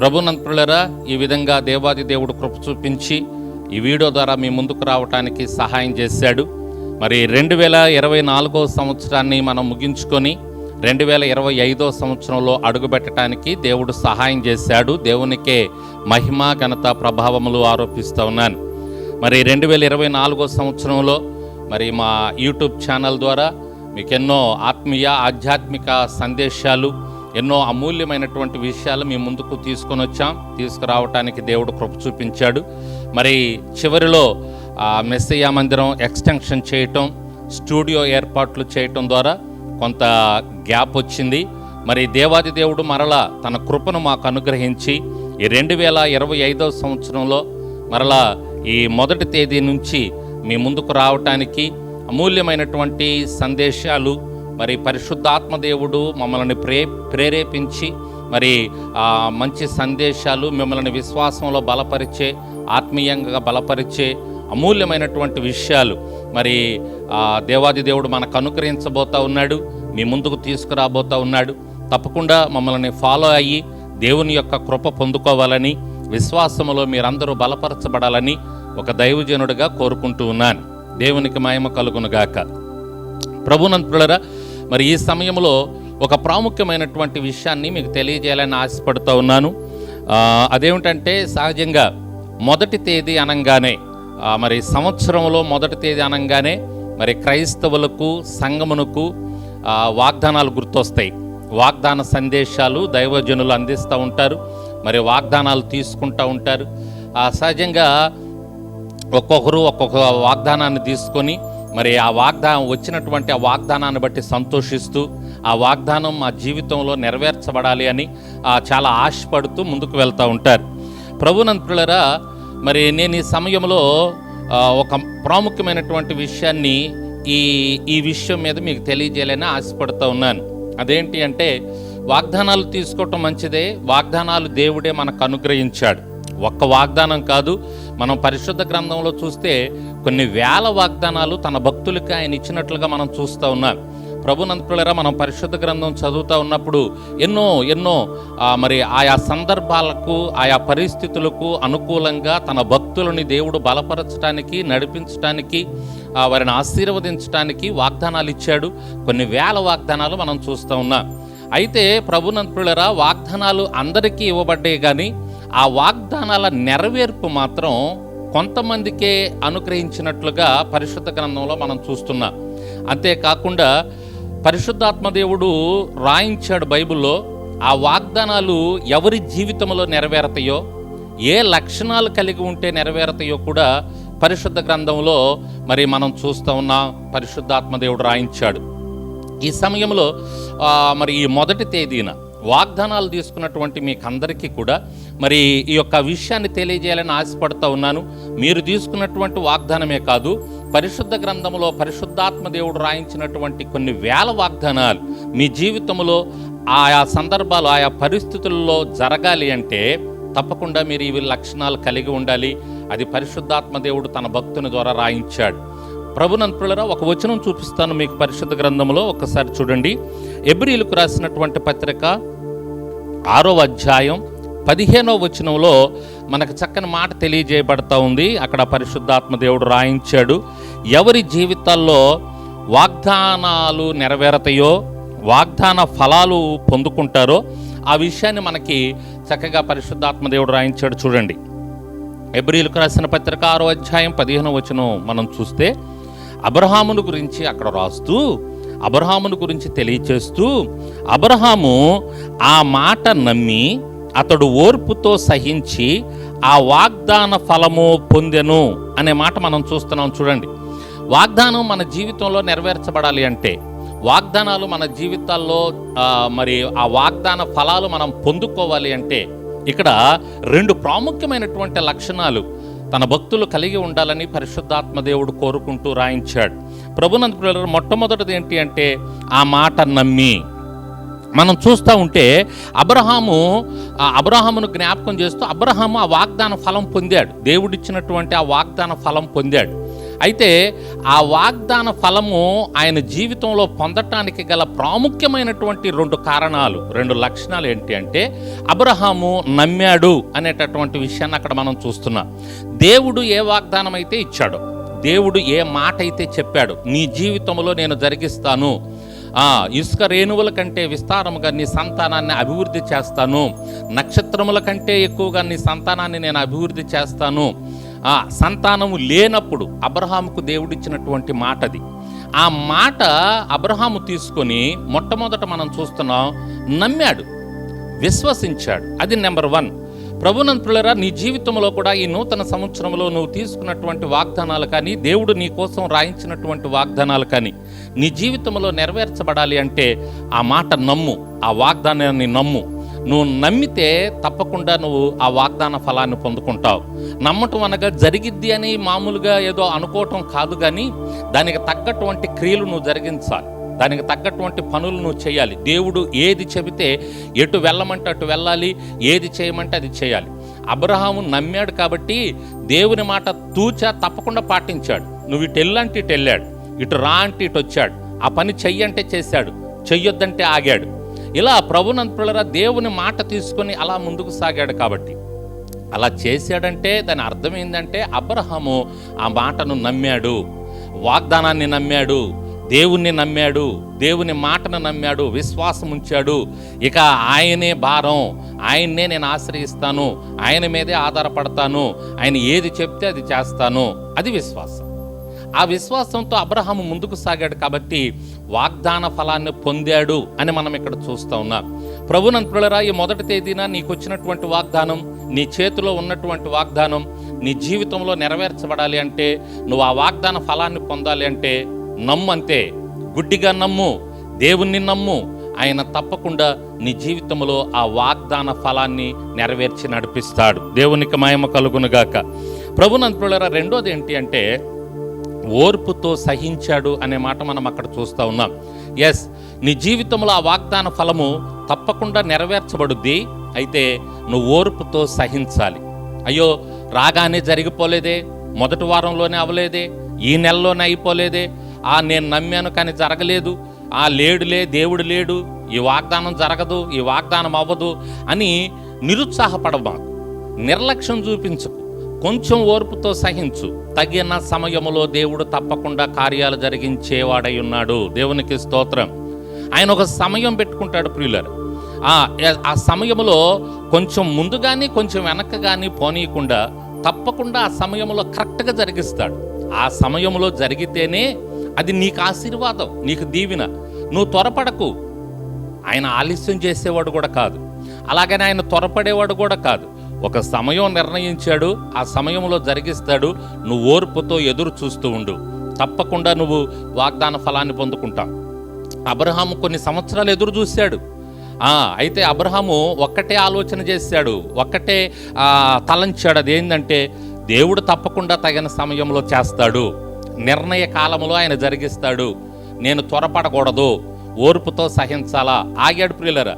ప్రభునంతులరా ఈ విధంగా దేవాది దేవుడు కృప చూపించి ఈ వీడియో ద్వారా మీ ముందుకు రావడానికి సహాయం చేశాడు. మరి రెండు వేల ఇరవై నాలుగో సంవత్సరాన్ని మనం ముగించుకొని రెండు వేల ఇరవై ఐదో సంవత్సరంలో అడుగుపెట్టడానికి దేవుడు సహాయం చేశాడు. దేవునికే మహిమ ఘనత ప్రభావములు ఆరోపిస్తూ ఉన్నాను. మరి రెండు వేల ఇరవై నాలుగో సంవత్సరంలో మరి మా యూట్యూబ్ ఛానల్ ద్వారా మీకెన్నో ఆత్మీయ ఆధ్యాత్మిక సందేశాలు ఎన్నో అమూల్యమైనటువంటి విషయాలు మీ ముందుకు తీసుకొని వచ్చాం. తీసుకురావటానికి దేవుడు కృప చూపించాడు. మరి చివరిలో మెస్సయ్య మందిరం ఎక్స్టెన్షన్ చేయటం స్టూడియో ఏర్పాట్లు చేయటం ద్వారా కొంత గ్యాప్ వచ్చింది. మరి దేవాది దేవుడు మరలా తన కృపను మాకు అనుగ్రహించి ఈ రెండు వేల ఇరవై ఐదవ సంవత్సరంలో మరలా ఈ మొదటి తేదీ నుంచి మీ ముందుకు రావటానికి అమూల్యమైనటువంటి సందేశాలు మరి పరిశుద్ధాత్మ దేవుడు మమ్మల్ని ప్రే ప్రేరేపించి మరి మంచి సందేశాలు మిమ్మల్ని విశ్వాసంలో బలపరిచే ఆత్మీయంగా బలపరిచే అమూల్యమైనటువంటి విషయాలు. మరి దేవాది దేవుడు మనకు అనుగ్రహించబోతా ఉన్నాడు మీ ముందుకు తీసుకురాబోతా ఉన్నాడు. తప్పకుండా మమ్మల్ని ఫాలో అయ్యి దేవుని యొక్క కృప పొందుకోవాలని విశ్వాసములో మీరందరూ బలపరచబడాలని ఒక దైవజనుడిగా కోరుకుంటూ ఉన్నాను. దేవునికి మాయమ కలుగునుగాక ప్రభునంతులరా మరి ఈ సమయంలో ఒక ప్రాముఖ్యమైనటువంటి విషయాన్ని మీకు తెలియజేయాలని ఆశపడుతూ ఉన్నాను. అదేమిటంటే సహజంగా మొదటి తేదీ అనగానే మరి సంవత్సరంలో మొదటి తేదీ అనగానే మరి క్రైస్తవులకు సంగమునకు వాగ్దానాలు గుర్తొస్తాయి. వాగ్దాన సందేశాలు దైవజనులు అందిస్తూ ఉంటారు మరి వాగ్దానాలు తీసుకుంటూ ఉంటారు. సహజంగా ఒక్కొక్కరు ఒక్కొక్క వాగ్దానాన్ని తీసుకొని మరి ఆ వాగ్దానం వచ్చినటువంటి ఆ వాగ్దానాన్ని బట్టి సంతోషిస్తూ ఆ వాగ్దానం మా జీవితంలో నెరవేర్చబడాలి అని చాలా ఆశపడుతూ ముందుకు వెళ్తూ ఉంటారు. ప్రభునంతులరా మరి నేను ఈ సమయంలో ఒక ప్రాముఖ్యమైనటువంటి విషయాన్ని ఈ ఈ విషయం మీద మీకు తెలియజేయాలని ఆశపడుతూ ఉన్నాను. అదేంటి అంటే వాగ్దానాలు తీసుకోవటం మంచిదే వాగ్దానాలు దేవుడే మనకు అనుగ్రహించాడు. ఒక్క వాగ్దానం కాదు. మనం పరిశుద్ధ గ్రంథంలో చూస్తే కొన్ని వేల వాగ్దానాలు తన భక్తులకి ఆయన ఇచ్చినట్లుగా మనం చూస్తూ ఉన్నాం. ప్రభునంతులరా మనం పరిశుద్ధ గ్రంథం చదువుతూ ఉన్నప్పుడు ఎన్నో ఎన్నో మరి ఆయా సందర్భాలకు ఆయా పరిస్థితులకు అనుకూలంగా తన భక్తులని దేవుడు బలపరచడానికి నడిపించడానికి వారిని ఆశీర్వదించడానికి వాగ్దానాలు ఇచ్చాడు. కొన్ని వేల వాగ్దానాలు మనం చూస్తూ ఉన్నాం. అయితే ప్రభునంతులరా వాగ్దానాలు అందరికీ ఇవ్వబడ్డాయి కానీ ఆ వాగ్దానాల నెరవేర్పు మాత్రం కొంతమందికే అనుగ్రహించినట్లుగా పరిశుద్ధ గ్రంథంలో మనం చూస్తున్నాం. అంతేకాకుండా పరిశుద్ధాత్మదేవుడు రాయించాడు బైబిల్లో ఆ వాగ్దానాలు ఎవరి జీవితంలో నెరవేరతాయో ఏ లక్షణాలు కలిగి ఉంటే నెరవేరతాయో కూడా పరిశుద్ధ గ్రంథంలో మరి మనం చూస్తూ ఉన్నాం పరిశుద్ధాత్మదేవుడు రాయించాడు. ఈ సమయంలో మరి ఈ మొదటి తేదీన వాగ్దానాలు తీసుకున్నటువంటి మీకు అందరికీ కూడా మరి ఈ యొక్క విషయాన్ని తెలియజేయాలని ఆశపడుతూ ఉన్నాను. మీరు తీసుకున్నటువంటి వాగ్దానమే కాదు పరిశుద్ధ గ్రంథంలో పరిశుద్ధాత్మ దేవుడు రాయించినటువంటి కొన్ని వేల వాగ్దానాలు మీ జీవితంలో ఆయా సందర్భాలు ఆయా పరిస్థితుల్లో జరగాలి అంటే తప్పకుండా మీరు ఇవి లక్షణాలు కలిగి ఉండాలి. అది పరిశుద్ధాత్మ దేవుడు తన భక్తుని ద్వారా రాయించాడు. ప్రభునంతులరా ఒక వచనం చూపిస్తాను మీకు పరిశుద్ధ గ్రంథంలో ఒకసారి చూడండి. ఎబ్రిలకు రాసినటువంటి పత్రిక ఆరో అధ్యాయం పదిహేనో వచనంలో మనకు చక్కని మాట తెలియజేయబడతా ఉంది. అక్కడ పరిశుద్ధాత్మ దేవుడు రాయించాడు. ఎవరి జీవితాల్లో వాగ్దానాలు నెరవేరతాయో వాగ్దాన ఫలాలు పొందుకుంటారో ఆ విషయాన్ని మనకి చక్కగా పరిశుద్ధాత్మ దేవుడు రాయించాడు చూడండి. ఎబ్రిల్కు రాసిన పత్రిక ఆరో అధ్యాయం పదిహేను వచనం మనం చూస్తే అబ్రహామును గురించి అక్కడ రాస్తూ అబ్రహామును గురించి తెలియచేస్తూ అబ్రహాము ఆ మాట నమ్మి అతడు ఓర్పుతో సహించి ఆ వాగ్దాన ఫలము పొందెను అనే మాట మనం చూస్తున్నాం చూడండి. వాగ్దానం మన జీవితంలో నెరవేర్చబడాలి అంటే వాగ్దానాలు మన జీవితాల్లో మరి ఆ వాగ్దాన ఫలాలు మనం పొందుకోవాలి అంటే ఇక్కడ రెండు ప్రాముఖ్యమైనటువంటి లక్షణాలు తన భక్తులు కలిగి ఉండాలని పరిశుద్ధాత్మ దేవుడు కోరుకుంటూ రాయించాడు. ప్రభునందు పిల్లలు మొట్టమొదటిది ఏంటి అంటే ఆ మాట నమ్మి. మనం చూస్తూ ఉంటే అబ్రహాము ఆ అబ్రహామును జ్ఞాపకం చేస్తూ అబ్రహాము ఆ వాగ్దాన ఫలం పొందాడు. దేవుడిచ్చినటువంటి ఆ వాగ్దాన ఫలం పొందాడు. అయితే ఆ వాగ్దాన ఫలము ఆయన జీవితంలో పొందటానికి గల ప్రాముఖ్యమైనటువంటి రెండు కారణాలు రెండు లక్షణాలు ఏంటి అంటే అబ్రహాము నమ్మాడు అనేటటువంటి విషయాన్ని అక్కడ మనం చూస్తున్నాం. దేవుడు ఏ వాగ్దానం అయితే ఇచ్చాడో దేవుడు ఏ మాట అయితే చెప్పాడు నీ జీవితంలో నేను జరిగిస్తాను. ఆ, ఇసుక రేణువుల కంటే విస్తారముగా నీ సంతానాన్ని అభివృద్ధి చేస్తాను. నక్షత్రముల కంటే ఎక్కువగా నీ సంతానాన్ని నేను అభివృద్ధి చేస్తాను. ఆ సంతానము లేనప్పుడు అబ్రహాముకు దేవుడిచ్చినటువంటి మాటది. ఆ మాట అబ్రహాము తీసుకొని మొట్టమొదట మనం చూస్తున్నాం నమ్మాడు విశ్వసించాడు. అది నెంబర్ వన్. ప్రభునంతులరా నీ జీవితంలో కూడా ఈ నూతన సంవత్సరంలో నువ్వు తీసుకున్నటువంటి వాగ్దానాలు కానీ దేవుడు నీ కోసం రాయించినటువంటి వాగ్దానాలు కానీ నీ జీవితంలో నెరవేర్చబడాలి అంటే ఆ మాట నమ్ము ఆ వాగ్దానాన్ని నమ్ము. నువ్వు నమ్మితే తప్పకుండా నువ్వు ఆ వాగ్దాన ఫలాన్ని పొందుకుంటావు. నమ్మటం అనగా జరిగిద్ది అని మామూలుగా ఏదో అనుకోవటం కాదు కానీ దానికి తగ్గటువంటి క్రియలు నువ్వు జరిగించాలి. దానికి తగ్గటువంటి పనులు నువ్వు చేయాలి. దేవుడు ఏది చెబితే ఎటు వెళ్ళమంటే అటు వెళ్ళాలి ఏది చేయమంటే అది చేయాలి. అబ్రహాము నమ్మాడు కాబట్టి దేవుని మాట తూచా తప్పకుండా పాటించాడు. నువ్వు ఇటు వెళ్ళంటే ఇటు వెళ్ళాడు ఇటు రా అంటే ఇటు వచ్చాడు ఆ పని చెయ్యంటే చేశాడు చెయ్యొద్దంటే ఆగాడు. ఇలా ప్రభునంతులరా దేవుని మాట తీసుకొని అలా ముందుకు సాగాడు కాబట్టి. అలా చేశాడంటే దాని అర్థం ఏంటంటే అబ్రహాము ఆ మాటను నమ్మాడు వాగ్దానాన్ని నమ్మాడు దేవుణ్ణి నమ్మాడు దేవుని మాటను నమ్మాడు విశ్వాసం ఉంచాడు. ఇక ఆయనే భారం. ఆయన్నే నేను ఆశ్రయిస్తాను. ఆయన మీదే ఆధారపడతాను. ఆయన ఏది చెప్తే అది చేస్తాను. అది విశ్వాసం. ఆ విశ్వాసంతో అబ్రహాము ముందుకు సాగాడు కాబట్టి వాగ్దాన ఫలాన్ని పొందాడు అని మనం ఇక్కడ చూస్తా ఉన్నాం. ప్రభునంతులరా ఈ మొదటి తేదీన నీకు వచ్చినటువంటి వాగ్దానం నీ చేతిలో ఉన్నటువంటి వాగ్దానం నీ జీవితంలో నెరవేర్చబడాలి అంటే నువ్వు ఆ వాగ్దాన ఫలాన్ని పొందాలి అంటే నమ్ము అంతే గుడ్డిగా నమ్ము దేవుణ్ణి నమ్ము ఆయన తప్పకుండా నీ జీవితంలో ఆ వాగ్దాన ఫలాన్ని నెరవేర్చి నడిపిస్తాడు. దేవునికి మాయమ కలుగునుగాక ప్రభునంతులరా రెండోది ఏంటి అంటే ఓర్పుతో సహించాడు అనే మాట మనం అక్కడ చూస్తూ ఉన్నాం. ఎస్ నీ జీవితంలో ఆ వాగ్దాన ఫలము తప్పకుండా నెరవేర్చబడుద్ది అయితే నువ్వు ఓర్పుతో సహించాలి. అయ్యో రాగానే జరిగిపోలేదే మొదటి వారంలోనే అవ్వలేదే ఈ నెలలోనే అయిపోలేదే ఆ నేను నమ్మాను కానీ జరగలేదు. ఆ లేడులే దేవుడు లేడు. ఈ వాగ్దానం జరగదు ఈ వాగ్దానం అవ్వదు అని నిరుత్సాహపడమాకు నిర్లక్ష్యం చూపించకు కొంచెం ఓర్పుతో సహించు. తగిన సమయములో దేవుడు తప్పకుండా కార్యాలు జరిగించేవాడై ఉన్నాడు. దేవునికి స్తోత్రం. ఆయన ఒక సమయం పెట్టుకుంటాడు ప్రియులర్. ఆ ఆ సమయంలో కొంచెం ముందు కానీ కొంచెం వెనక కానీ పోనీయకుండా తప్పకుండా ఆ సమయంలో కరెక్ట్గా జరిగిస్తాడు. ఆ సమయంలో జరిగితేనే అది నీకు ఆశీర్వాదం నీకు దీవెన. నువ్వు త్వరపడకు. ఆయన ఆలస్యం చేసేవాడు కూడా కాదు. అలాగని ఆయన త్వరపడేవాడు కూడా కాదు. ఒక సమయం నిర్ణయించాడు ఆ సమయంలో జరిగిస్తాడు. నువ్వు ఓర్పుతో ఎదురు చూస్తూ ఉండు. తప్పకుండా నువ్వు వాగ్దాన ఫలాన్ని పొందుకుంటావు. అబ్రహాము కొన్ని సంవత్సరాలు ఎదురు చూశాడు. అయితే అబ్రహాము ఒక్కటే ఆలోచన చేశాడు. ఒక్కటే తలంచాడు. అదేంటంటే దేవుడు తప్పకుండా తగిన సమయంలో చేస్తాడు. నిర్ణయ కాలంలో ఆయన జరిగిస్తాడు. నేను త్వరపడకూడదు. ఓర్పుతో సహించాలా? ఆగాడు ప్రియులరా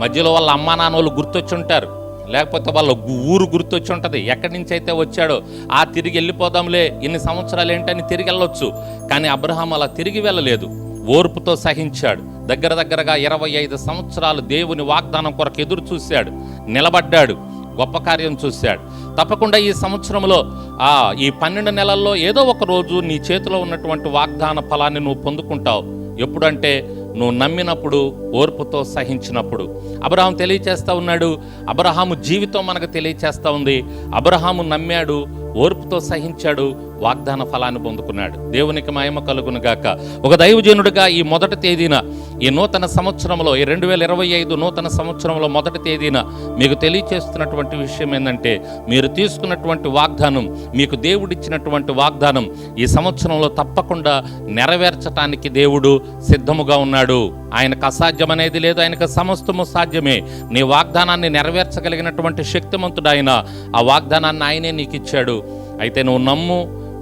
మధ్యలో వాళ్ళ అమ్మా నాన్న వాళ్ళు గుర్తొచ్చుంటారు. లేకపోతే వాళ్ళ ఊరు గుర్తొచ్చి ఉంటుంది ఎక్కడి నుంచి అయితే వచ్చాడో ఆ తిరిగి వెళ్ళిపోదాంలే ఇన్ని సంవత్సరాలు ఏంటని తిరిగి వెళ్ళొచ్చు. కానీ అబ్రహాం అలా తిరిగి వెళ్ళలేదు. ఓర్పుతో సహించాడు. దగ్గర దగ్గరగా ఇరవై ఐదు సంవత్సరాలు దేవుని వాగ్దానం కొరకు ఎదురు చూశాడు నిలబడ్డాడు. గొప్ప కార్యం చూశాడు. తప్పకుండా ఈ సంవత్సరంలో ఆ ఈ పన్నెండు నెలల్లో ఏదో ఒక రోజు నీ చేతిలో ఉన్నటువంటి వాగ్దాన ఫలాన్ని నువ్వు పొందుకుంటావు. ఎప్పుడంటే నువ్వు నమ్మినప్పుడు ఓర్పుతో సహించినప్పుడు. అబ్రహాం తెలియచేస్తూ ఉన్నాడు. అబ్రహాము జీవితం మనకు తెలియచేస్తూ ఉంది. అబ్రహాము నమ్మాడు ఓర్పుతో సహించాడు వాగ్దాన ఫలాన్ని పొందుకున్నాడు. దేవునికి మహిమ కలుగును గాక. ఒక దైవజనుడిగా ఈ మొదటి తేదీన ఈ నూతన సంవత్సరంలో ఈ రెండు వేల ఇరవై ఐదు నూతన సంవత్సరంలో మొదటి తేదీన మీకు తెలియచేస్తున్నటువంటి విషయం ఏంటంటే మీరు తీసుకున్నటువంటి వాగ్దానం మీకు దేవుడిచ్చినటువంటి వాగ్దానం ఈ సంవత్సరంలో తప్పకుండా నెరవేర్చటానికి దేవుడు సిద్ధముగా ఉన్నాడు. ఆయనకు అసాధ్యం అనేది లేదు ఆయనకు సమస్తము సాధ్యమే. నీ వాగ్దానాన్ని నెరవేర్చగలిగినటువంటి శక్తిమంతుడు ఆయన ఆ వాగ్దానాన్ని ఆయనే నీకు ఇచ్చాడు అయితే నువ్వు నమ్ము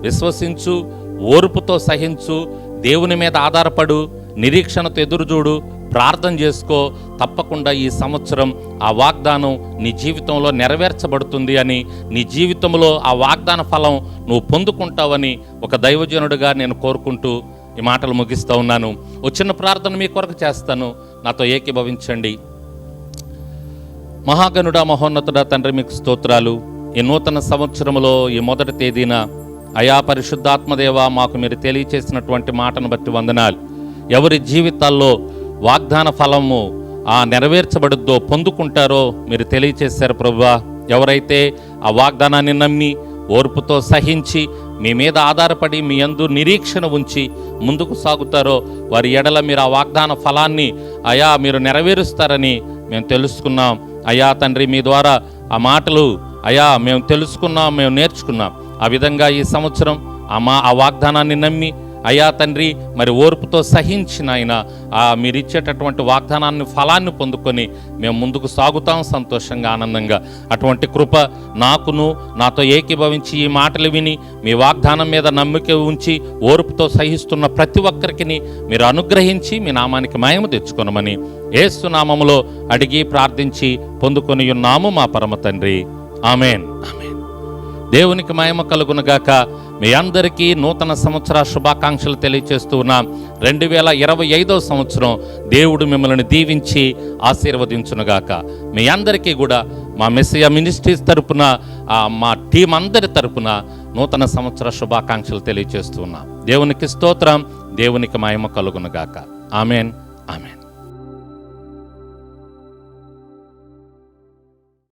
విశ్వసించు ఓర్పుతో సహించు దేవుని మీద ఆధారపడు నిరీక్షణతో ఎదురుచూడు ప్రార్థన చేసుకో తప్పకుండా ఈ సంవత్సరం ఆ వాగ్దానం నీ జీవితంలో నెరవేర్చబడుతుంది అని నీ జీవితంలో ఆ వాగ్దాన ఫలం నువ్వు పొందుకుంటావని ఒక దైవజనుడిగా నేను కోరుకుంటూ ఈ మాటలు ముగిస్తూ ఉన్నాను. ఒక చిన్న ప్రార్థన మీ కొరకు చేస్తాను. నాతో ఏకీభవించండి. మహాగణుడ మహోన్నతుడ తండ్రి మీకు స్తోత్రాలు. ఈ నూతన సంవత్సరంలో ఈ మొదటి తేదీన అయా పరిశుద్ధాత్మదేవ మాకు మీరు తెలియచేసినటువంటి మాటను బట్టి వందనాలు. ఎవరి జీవితాల్లో వాగ్దాన ఫలము ఆ నెరవేర్చబడుద్దో పొందుకుంటారో మీరు తెలియచేశారు ప్రభువా. ఎవరైతే ఆ వాగ్దానాన్ని నమ్మి ఓర్పుతో సహించి మీ మీద ఆధారపడి మీ అందు నిరీక్షణ ఉంచి ముందుకు సాగుతారో వారి ఎడల మీరు ఆ వాగ్దాన ఫలాన్ని అయా మీరు నెరవేరుస్తారని మేము తెలుసుకున్నాం. అయా తండ్రి మీ ద్వారా ఆ మాటలు అయా మేము తెలుసుకున్నాం మేము నేర్చుకున్నాం. ఆ విధంగా ఈ సంవత్సరం ఆ మా ఆ వాగ్దానాన్ని నమ్మి అయా తండ్రి మరి ఓర్పుతో సహించిన ఆయన ఆ మీరు ఇచ్చేటటువంటి వాగ్దానాన్ని ఫలాన్ని పొందుకొని మేము ముందుకు సాగుతాం సంతోషంగా ఆనందంగా. అటువంటి కృప నాకును నాతో ఏకీభవించి ఈ మాటలు విని మీ వాగ్దానం మీద నమ్మిక ఉంచి ఓర్పుతో సహిస్తున్న ప్రతి ఒక్కరికి మీరు అనుగ్రహించి మీ నామానికి మయము తెచ్చుకొనమని ఏసునామములో అడిగి ప్రార్థించి పొందుకొని ఉన్నాము మా పరమ తండ్రి. ఆమెన్. ఆమెన్. దేవునికి మహిమ కలుగునుగాక. మీ అందరికీ నూతన సంవత్సర శుభాకాంక్షలు తెలియజేస్తూ ఉన్నాం. రెండు వేల ఇరవై ఐదవ సంవత్సరం దేవుడు మిమ్మల్ని దీవించి ఆశీర్వదించునుగాక. మీ అందరికీ కూడా మా మెస్సియా మినిస్ట్రీస్ తరపున మా టీం అందరి తరపున నూతన సంవత్సర శుభాకాంక్షలు తెలియచేస్తున్నా దేవునికి స్తోత్రం దేవునికి మహిమ కలుగునుగాక. Amen amen.